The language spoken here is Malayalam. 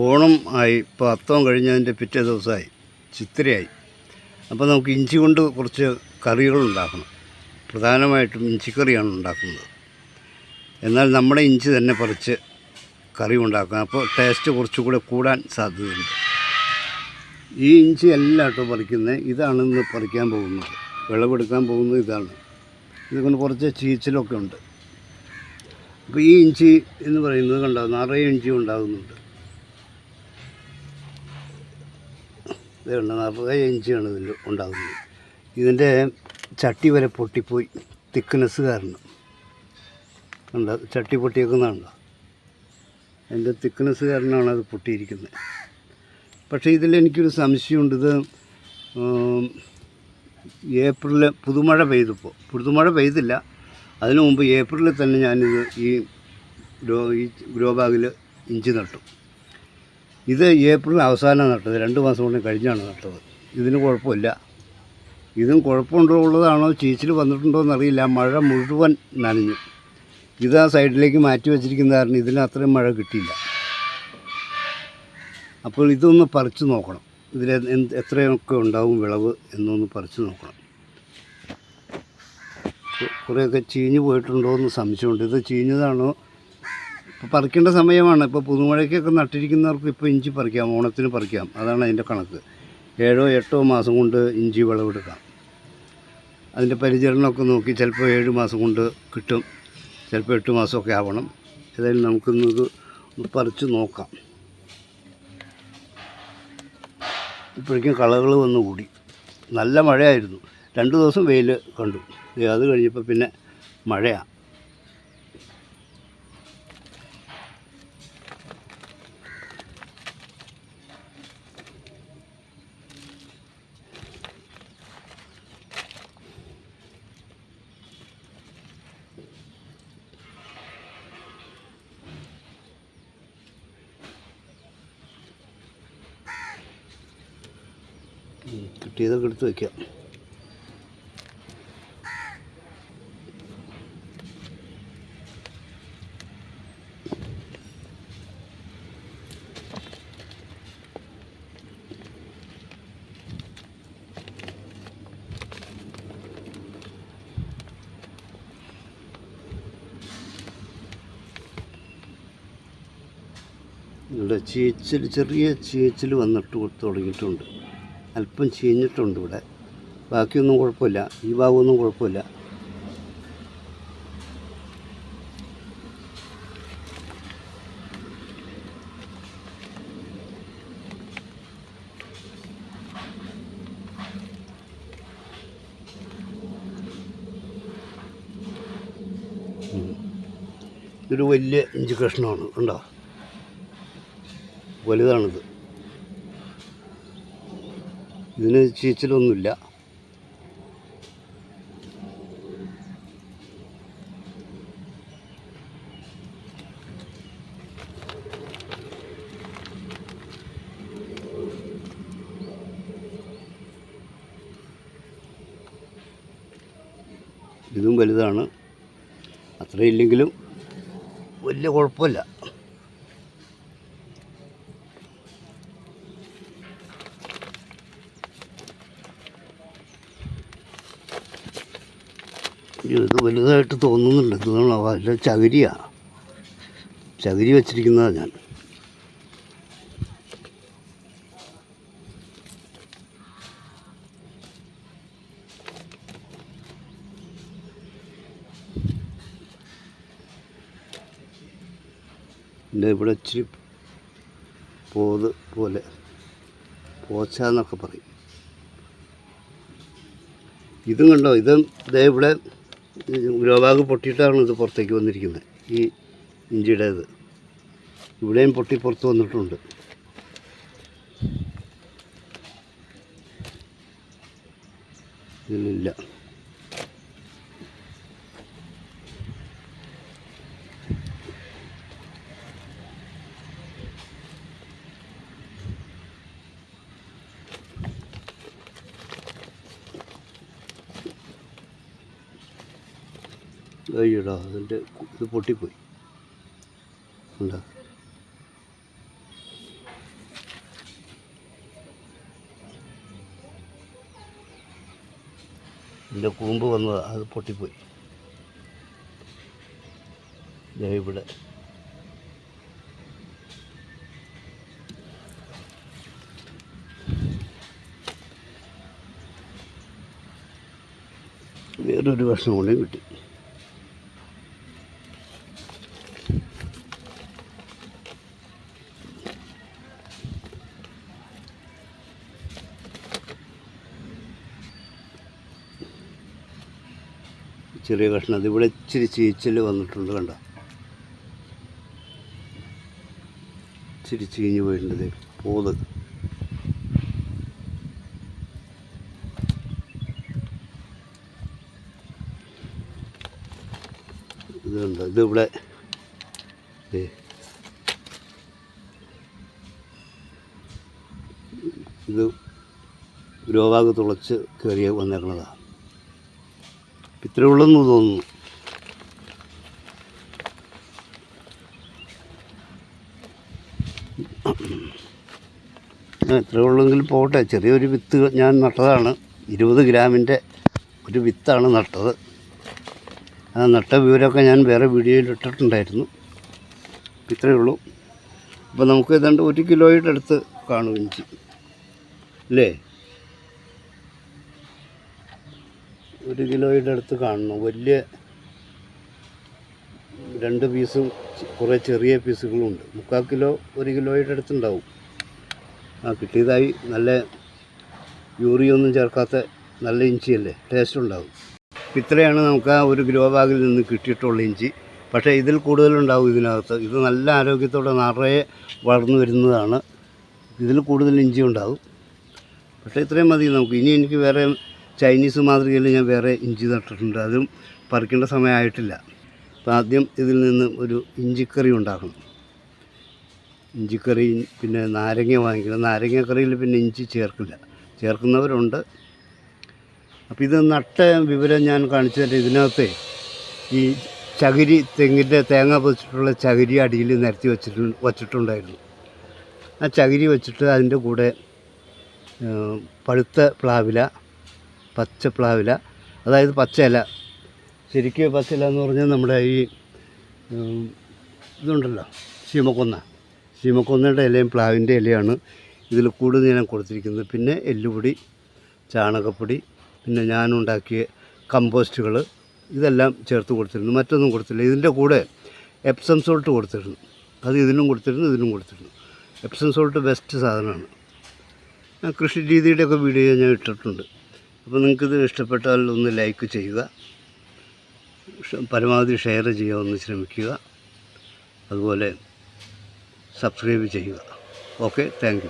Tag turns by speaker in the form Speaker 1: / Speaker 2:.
Speaker 1: ഓണം ആയി ഇപ്പോൾ അത്തം കഴിഞ്ഞതിന്റെ പിറ്റേ ദിവസമായി ചിത്തിരയായി. അപ്പോൾ നമുക്ക് ഇഞ്ചി കൊണ്ട് കുറച്ച് കറികൾ ഉണ്ടാക്കണം പ്രധാനമായിട്ടും ഇഞ്ചിക്കറിയാണ് ഉണ്ടാക്കുന്നത്. എന്നാൽ നമ്മുടെ ഇഞ്ചി തന്നെ പറിച്ച് കറി ഉണ്ടാക്കണം. അപ്പോൾ ടേസ്റ്റ് കുറച്ചുകൂടെ കൂടാൻ സാധ്യതയുണ്ട്. ഈ ഇഞ്ചി എല്ലാം കേട്ടോ പറിക്കുന്നത്. ഇതാണ് ഇന്ന് പറിക്കാൻ പോകുന്നത്. വിളവെടുക്കാൻ പോകുന്നത് ഇതാണ്. ഇതുകൊണ്ട് കുറച്ച് ചീച്ചിലൊക്കെ ഉണ്ട്. അപ്പോൾ ഈ ഇഞ്ചി എന്ന് പറയുന്നത് കണ്ടോ? നിറയെ ഇഞ്ചി ഉണ്ടാകുന്നുണ്ട്. ഇത് കണ്ടോ നിറയെ ഇഞ്ചിയാണ് ഇതിൽ ഉണ്ടാകുന്നത്. ഇതിന്റെ ചട്ടി വരെ പൊട്ടിപ്പോയി. തിക്നെസ് കാരണം ഉണ്ട് ചട്ടി പൊട്ടിയേക്കുന്നതാണല്ലോ. അതിന്റെ തിക്നെസ് കാരണമാണ് അത് പൊട്ടിയിരിക്കുന്നത്. പക്ഷേ ഇതിൽ എനിക്കൊരു സംശയമുണ്ട്. ഇത് ഏപ്രിൽ പുതുമഴ പെയ്തപ്പോൾ പുതുമഴ പെയ്തില്ല. അതിനു മുമ്പ് ഏപ്രിലിൽ തന്നെ ഞാനിത് ഈ ഗ്രോ ഈ ഗ്രോ ബാഗിൽ ഇഞ്ചി നട്ടു. ഇത് ഏപ്രിൽ അവസാനം നട്ടത്. രണ്ട് മാസം കൊണ്ട് കഴിഞ്ഞാണ് നട്ടത്. ഇതിന് കുഴപ്പമില്ല. ഇതും കുഴപ്പമുണ്ടോ ഉള്ളതാണോ ചീച്ചിൽ വന്നിട്ടുണ്ടോ എന്നറിയില്ല. മഴ മുഴുവൻ നനഞ്ഞു. ഇത് ആ സൈഡിലേക്ക് മാറ്റി വെച്ചിരിക്കുന്ന കാരണം ഇതിന് അത്രയും മഴ കിട്ടിയില്ല. അപ്പോൾ ഇതൊന്ന് പറിച്ചു നോക്കണം. ഇതിൽ എന്ത് എത്രയൊക്കെ ഉണ്ടാവും വിളവ് എന്നൊന്ന് പറിച്ചു നോക്കണം. കുറേയൊക്കെ ചീഞ്ഞു പോയിട്ടുണ്ടോ എന്ന് സംശയമുണ്ട്. ഇത് ചീഞ്ഞതാണോ ഇപ്പോൾ പറിക്കേണ്ട സമയമാണ്. ഇപ്പോൾ പുതുമഴയ്ക്കൊക്കെ നട്ടിരിക്കുന്നവർക്ക് ഇപ്പോൾ ഇഞ്ചി പറിക്കാം ഓണത്തിന് പറിക്കാം. അതാണ് അതിന്റെ കണക്ക്. ഏഴോ എട്ടോ മാസം കൊണ്ട് ഇഞ്ചി വിളവെടുക്കാം. അതിന്റെ പരിചരണമൊക്കെ നോക്കി ചിലപ്പോൾ ഏഴ് മാസം കൊണ്ട് കിട്ടും. ചിലപ്പോൾ എട്ട് മാസമൊക്കെ ആവണം. ഏതായാലും നമുക്കിന്നത് ഒന്ന് പറിച്ച് നോക്കാം. ഇപ്പോഴേക്കും കളകൾ വന്നു കൂടി. നല്ല മഴയായിരുന്നു. രണ്ട് ദിവസം വെയിൽ കണ്ടു. അത് കഴിഞ്ഞപ്പോൾ പിന്നെ മഴയാണ് കിട്ടിയതൊക്കെ എടുത്ത് വയ്ക്കാം ഇവിടെ ചീച്ചിൽ ചെറിയ ചീച്ചിൽ വന്നിട്ട് തുടങ്ങിയിട്ടുണ്ട്. അല്പം ചീഞ്ഞിട്ടുണ്ട് ഇവിടെ. ബാക്കിയൊന്നും കുഴപ്പമില്ല. ഈ ഭാഗമൊന്നും കുഴപ്പമില്ല. ഇതൊരു വലിയ ഇഞ്ചി കഷ്ണമാണ്. ഉണ്ടോ വലുതാണിത്. ഇതിന് ചീച്ചിലൊന്നുമില്ല. ഇതും വലുതാണ്. അത്രയില്ലെങ്കിലും വലിയ കുഴപ്പമില്ല. ഇത് വലുതായിട്ട് തോന്നുന്നുണ്ട് ഇതാണ് അല്ല ചകിരിയാ. ചകിരി വെച്ചിരിക്കുന്നതാണ് ഞാൻ. എന്റെ ഇവിടെ ഇച്ചിരി പോത് പോലെ. പോച്ച എന്നൊക്കെ പറയും. ഇതും കണ്ടോ? ഇതും ഇതേ ഇവിടെ ഗ്രോബാഗ് പൊട്ടിയിട്ടാണ് ഇത് പുറത്തേക്ക് വന്നിരിക്കുന്നത്. ഈ ഇഞ്ചിയുടേത്. ഇവിടെയും പൊട്ടി പുറത്ത് വന്നിട്ടുണ്ട്. ഇതിലില്ല. അയ്യടാ അതിന്റെ ഇത് പൊട്ടിപ്പോയി. ഉണ്ടോ ഇതിന്റെ കൂമ്പ് വന്നതാണ് അത് പൊട്ടിപ്പോയി. ഇവിടെ. വേറൊരു വർഷം കൂടെ കിട്ടി. ചെറിയ കഷ്ണം. അത് ഇവിടെ ഇച്ചിരി ചീച്ചൽ വന്നിട്ടുണ്ട് കണ്ട? ഇച്ചിരി ചീഞ്ഞ് പോയിട്ടുണ്ട് പോത് ഇതുണ്ട് ഇതിവിടെ ഇത് രോഗാഗ് തുളച്ച് കയറി വന്നേക്കണതാണ് ഇത്രേ ഉള്ളെന്ന് തോന്നുന്നു. ഇത്രേ ഉള്ളെങ്കിൽ പോട്ടെ. ചെറിയൊരു വിത്ത് ഞാൻ നട്ടതാണ്. ഇരുപത് ഗ്രാമിന്റെ ഒരു വിത്താണ് നട്ടത്. ആ നട്ട വിവരമൊക്കെ ഞാൻ വേറെ വീഡിയോയിൽ ഇട്ടിട്ടുണ്ടായിരുന്നു. ഇത്രയേ ഉള്ളൂ. അപ്പോൾ നമുക്ക് ഏതാണ്ട് ഒരു കിലോയുടെ അടുത്ത് കാണും ഇഞ്ചി. അല്ലേ? ഒരു കിലോയുടെ അടുത്ത് കാണണം. വലിയ രണ്ട് പീസും കുറേ ചെറിയ പീസുകളുമുണ്ട് മുക്കാൽ കിലോ ഒരു കിലോയുടെ അടുത്തുണ്ടാവും. ആ കിട്ടിയതായി നല്ല യൂറിയൊന്നും ചേർക്കാത്ത നല്ല ഇഞ്ചിയല്ലേ? ടേസ്റ്റ് ഉണ്ടാവും. ഇത്രയാണ് നമുക്ക് ആ ഒരു ഗ്രോ ബാഗിൽ നിന്ന് കിട്ടിയിട്ടുള്ള ഇഞ്ചി. പക്ഷേ ഇതിൽ കൂടുതലുണ്ടാവും ഇതിനകത്ത്. ഇത് നല്ല ആരോഗ്യത്തോടെ നിറയെ വളർന്നു വരുന്നതാണ്. ഇതിൽ കൂടുതൽ ഇഞ്ചി ഉണ്ടാവും പക്ഷേ ഇത്രയും മതി നമുക്ക്. ഇനി എനിക്ക് വേറെ ചൈനീസ് മാതൃകയിൽ ഞാൻ വേറെ ഇഞ്ചി നട്ടിട്ടുണ്ട്. അതും പറിക്കേണ്ട സമയമായിട്ടില്ല. അപ്പോൾ ആദ്യം ഇതിൽ നിന്ന് ഒരു ഇഞ്ചിക്കറി ഉണ്ടാക്കണം. ഇഞ്ചിക്കറി പിന്നെ നാരങ്ങ വാങ്ങിക്കണം. നാരങ്ങക്കറിയിൽ പിന്നെ ഇഞ്ചി ചേർക്കില്ല. ചേർക്കുന്നവരുണ്ട്. അപ്പോൾ ഇത് നട്ട വിവരം ഞാൻ കാണിച്ചു തരാം. ഇതിനകത്ത് ഈ ചകിരി തെങ്ങിന്റെ തേങ്ങ പൊതിച്ചിട്ടുള്ള ചകിരി അടിയിൽ നിരത്തി വെച്ചിട്ട് വച്ചിട്ടുണ്ടായിരുന്നു. ആ ചകിരി വെച്ചിട്ട് അതിന്റെ കൂടെ പഴുത്ത പ്ലാവില പച്ച പ്ലാവില അതായത് പച്ച ഇല ശരിക്കും പച്ച ഇല എന്ന് പറഞ്ഞാൽ നമ്മുടെ ഈ ഇതുണ്ടല്ലോ ശീമക്കൊന്ന ശീമക്കൊന്നയുടെ ഇലയും പ്ലാവിന്റെ ഇലയാണ് ഇതിൽ കൂടുതൽ ഞാൻ കൊടുത്തിരിക്കുന്നത്. പിന്നെ എല്ലുപൊടി ചാണകപ്പൊടി പിന്നെ ഞാനുണ്ടാക്കിയ കമ്പോസ്റ്റുകൾ ഇതെല്ലാം ചേർത്ത് കൊടുത്തിരുന്നു. മറ്റൊന്നും കൊടുത്തില്ല. ഇതിന്റെ കൂടെ എപ്സം സോൾട്ട് കൊടുത്തിരുന്നു. അത് ഇതിനും കൊടുത്തിരുന്നു ഇതിനും കൊടുത്തിരുന്നു. എപ്സം സോൾട്ട് ബെസ്റ്റ് സാധനമാണ്. കൃഷി രീതിയുടെയൊക്കെ വീഡിയോ ഞാൻ ഇട്ടിട്ടുണ്ട്. അപ്പോൾ നിങ്ങൾക്കിത് ഇഷ്ടപ്പെട്ടാൽ ഒന്ന് ലൈക്ക് ചെയ്യുക. പരമാവധി ഷെയർ ചെയ്യുക ഒന്ന് ശ്രമിക്കുക. അതുപോലെ സബ്സ്ക്രൈബ് ചെയ്യുക. Okay thank